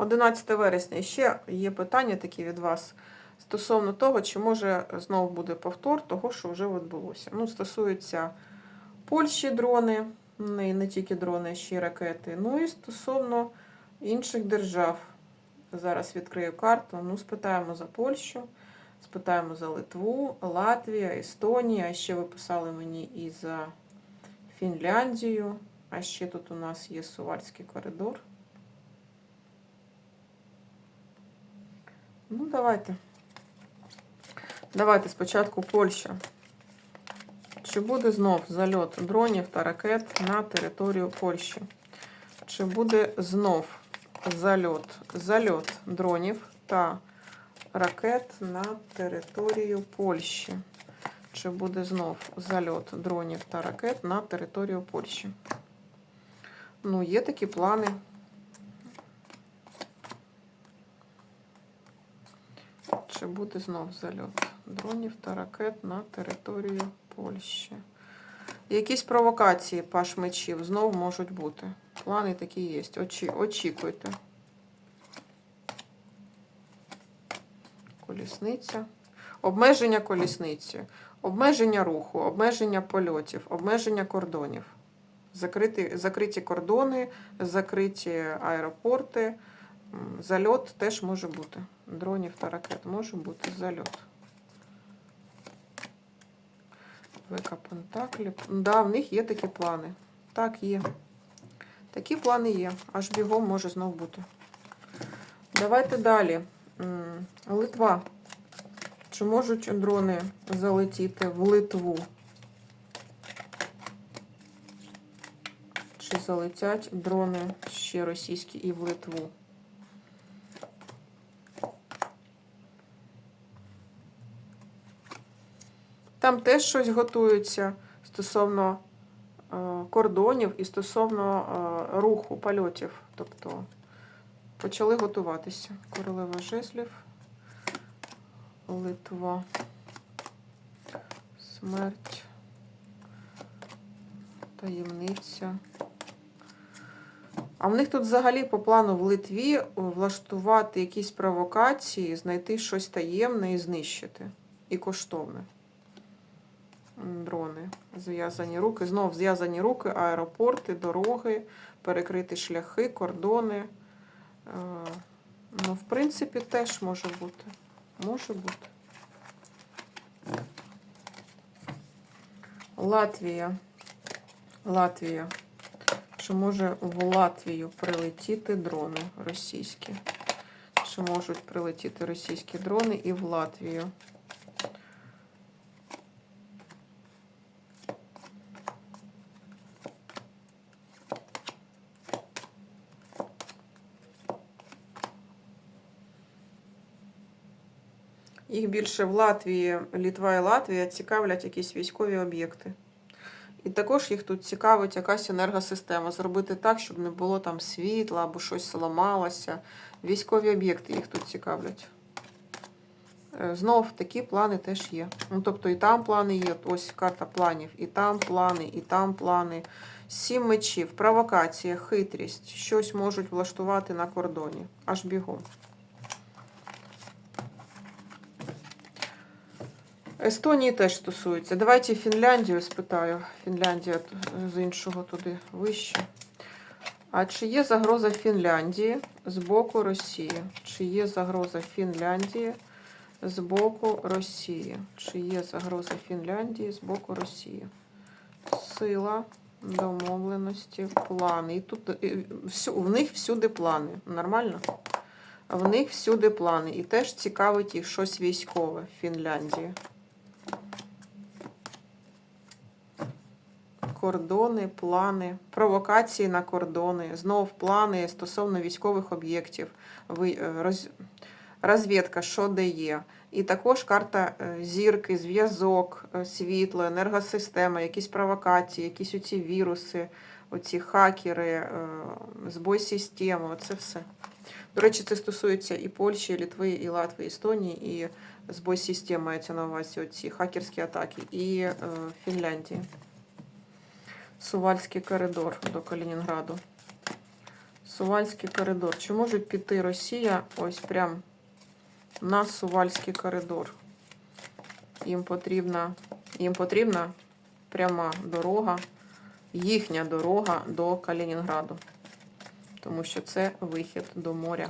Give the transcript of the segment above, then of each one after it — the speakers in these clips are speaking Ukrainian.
11 вересня. І ще є питання такі від вас стосовно того, чи може знову буде повтор того, що вже відбулося. Ну, стосується Польщі дрони, не, не тільки дрони, ще й ракети. Ну і стосовно інших держав. Зараз відкрию карту. Ну, спитаємо за Польщу, спитаємо за Литву, Латвія, Естонія. Ще ви писали мені і за Фінляндію. А ще тут у нас є Сувальський коридор. Ну, давайте. Давайте спочатку Польща. Чи буде знов зальот дронів та ракет на територію Польщі? Чи буде знов зальот, зальот дронів та ракет на територію Польщі? Чи буде знов зальот дронів та ракет на територію Польщі? Ну, є такі плани. Чи буде знов зальот дронів та ракет на територію Польщі? Якісь провокації паш мечів знов можуть бути. Плани такі є. Очі, очікуйте. Колісниця. Обмеження колісниці, обмеження руху, обмеження польотів, обмеження кордонів. Закриті, закриті кордони, закриті аеропорти. Зальот теж може бути. Дронів та ракет може бути зальот. Века Пентаклі. Да, в них є такі плани. Так, є. Такі плани є. Аж бігом може знов бути. Давайте далі. Литва. Чи можуть дрони залетіти в Литву? Чи залетять дрони ще російські і в Литву? Там теж щось готується стосовно е, кордонів і стосовно е, руху польотів. Тобто почали готуватися. Королева жезлів, Литва, смерть, таємниця. А в них тут взагалі по плану в Литві е, влаштувати якісь провокації, знайти щось таємне і знищити. І коштовне. Дрони. Зв'язані руки. Знов зв'язані руки, аеропорти, дороги, перекриті шляхи, кордони. Е, Ну, в принципі, теж може бути. Може бути. Латвія. Латвія. Чи може в Латвію прилетіти дрони російські? Чи можуть прилетіти російські дрони і в Латвію? Їх більше в Латвії, Літва і Латвія цікавлять якісь військові об'єкти. І також їх тут цікавить якась енергосистема. Зробити так, щоб не було там світла або щось ламалося. Військові об'єкти їх тут цікавлять. Е, Знов такі плани теж є. Ну, тобто і там плани є, ось карта планів, і там плани, і там плани. Сім мечів, провокація, хитрість, щось можуть влаштувати на кордоні. Аж бігом. Естонії теж стосується. Давайте Фінляндію спитаю. Фінляндія з іншого туди вище. А чи є загроза Фінляндії з боку Росії? Чи є загроза Фінляндії з боку Росії? Чи є загроза Фінляндії з боку Росії? Сила, домовленості, плани. І тут е, всю, в них всюди плани. Нормально? В них всюди плани. І теж цікавить їх щось військове в Фінляндії. Кордони, плани, провокації на кордони, знов плани стосовно військових об'єктів, е, роз- розвідка, що де є. І також карта е, зірки, зв'язок, е, світло, енергосистема, якісь провокації, якісь оці віруси, оці хакери, збой системи, оце все. До речі, це стосується і Польщі, і Літви, і Латвії, і Естонії, і збой систем мається на увазі оці хакерські атаки, і Фінляндії. Сувальський коридор до Калінінграду. Сувальський коридор. Чи може піти Росія ось прям на Сувальський коридор? Їм потрібна, їм потрібна пряма дорога, їхня дорога до Калінінграду. Тому що це вихід до моря.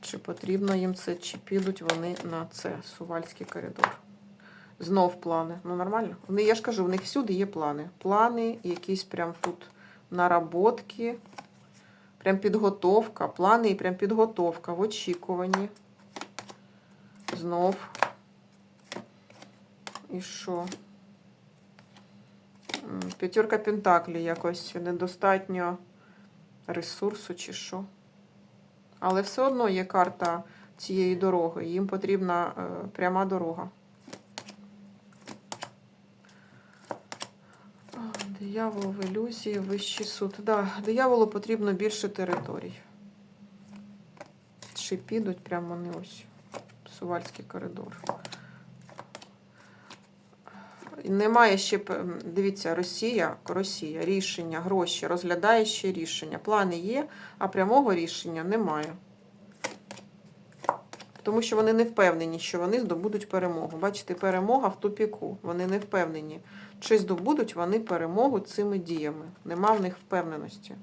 Чи потрібно їм це, чи підуть вони на це, Сувальський коридор. Знов плани. Ну, нормально. Вони, я ж кажу, в них всюди є плани. Плани, якісь прям тут наработки, прям підготовка, плани і прям підготовка в очікуванні. Знов. І що? М, П'ятерка Пентаклі якось недостатньо ресурсу чи що. Але все одно є карта цієї дороги. Їм потрібна е, пряма дорога. А, Диявол в ілюзії, вищий суд. Да, дияволу потрібно більше територій. Чи підуть прямо вони ось. Сувальський коридор. Немає ще, дивіться, Росія, Росія, рішення, гроші, розглядає ще рішення. Плани є, а прямого рішення немає. Тому що вони не впевнені, що вони здобудуть перемогу. Бачите, перемога в тупіку. Вони не впевнені, чи здобудуть вони перемогу цими діями. Нема в них впевненості.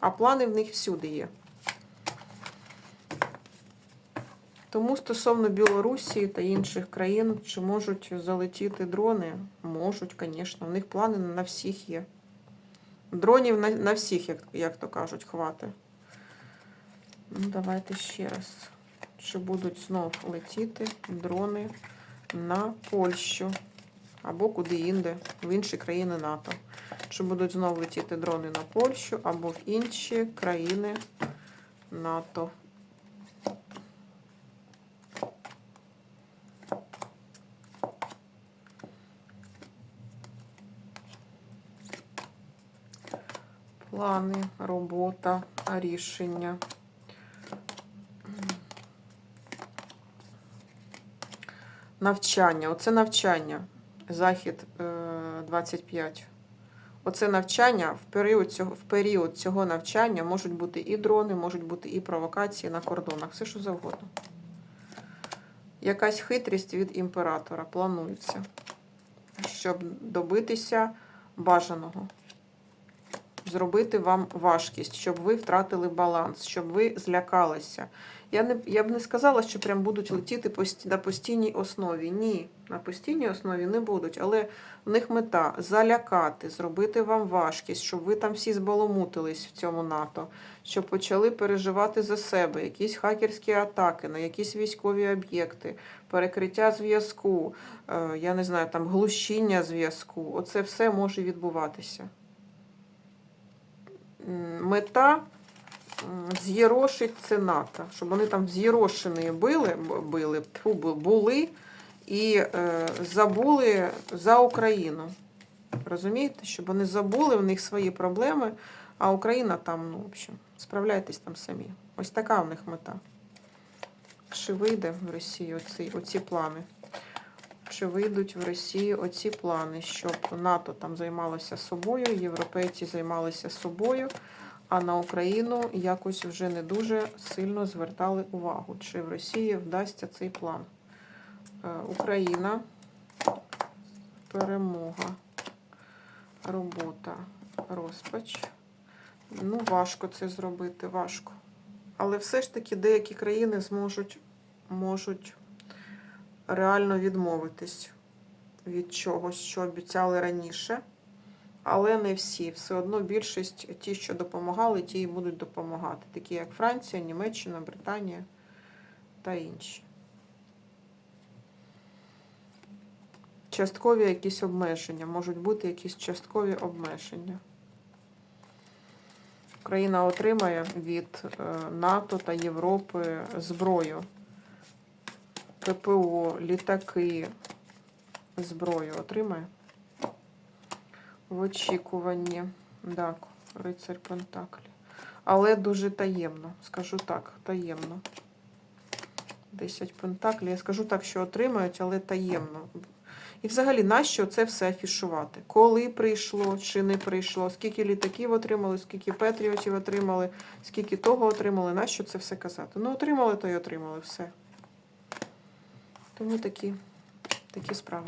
А плани в них всюди є. Тому стосовно Білорусі та інших країн, чи можуть залетіти дрони? Можуть, звісно. У них плани на всіх є. Дронів на, на всіх, як, як то кажуть, хвати. Ну, давайте ще раз. Чи будуть знов летіти дрони на Польщу або куди інде, в інші країни НАТО? Чи будуть знов летіти дрони на Польщу або в інші країни НАТО? Плани, робота, рішення. Навчання. Оце навчання. Захід е, 25. Оце навчання в період, цього, в період цього навчання можуть бути і дрони, можуть бути і провокації на кордонах. Все, що завгодно. Якась хитрість від імператора планується, щоб добитися бажаного зробити вам важкість, щоб ви втратили баланс, щоб ви злякалися. Я не я б не сказала, що прям будуть летіти пості- на постійній основі. Ні, на постійній основі не будуть, але в них мета залякати, зробити вам важкість, щоб ви там всі збаламутились в цьому НАТО, щоб почали переживати за себе, якісь хакерські атаки на якісь військові об'єкти, перекриття зв'язку, е, я не знаю, там глушіння зв'язку. Оце все може відбуватися мета з'єрошить це НАТО, щоб вони там з'єрошені били, били, були і е, забули за Україну. Розумієте, щоб вони забули в них свої проблеми, а Україна там, ну, в общем, справляйтесь там самі. Ось така в них мета. Чи вийде в Росію оці, оці плани? Чи вийдуть в Росії оці плани, щоб НАТО там займалося собою, європейці займалися собою, а на Україну якось вже не дуже сильно звертали увагу. Чи в Росії вдасться цей план? Е, Україна, перемога, робота, розпач. Ну, важко це зробити, важко. Але все ж таки деякі країни зможуть можуть реально відмовитись від чогось, що обіцяли раніше. Але не всі. Все одно більшість, ті, що допомагали, ті і будуть допомагати. Такі як Франція, Німеччина, Британія та інші. Часткові якісь обмеження. Можуть бути якісь часткові обмеження. Україна отримає від е, НАТО та Європи зброю. ППО, літаки, зброю отримає. В очікуванні. Так, рицарь Пентаклі. Але дуже таємно. Скажу так, таємно. 10 Пентаклі. Я скажу так, що отримають, але таємно. І взагалі, нащо це все афішувати? Коли прийшло, чи не прийшло, скільки літаків отримали, скільки патріотів отримали, скільки того отримали, нащо це все казати? Ну, отримали, то й отримали все. Тому такі, такі справи.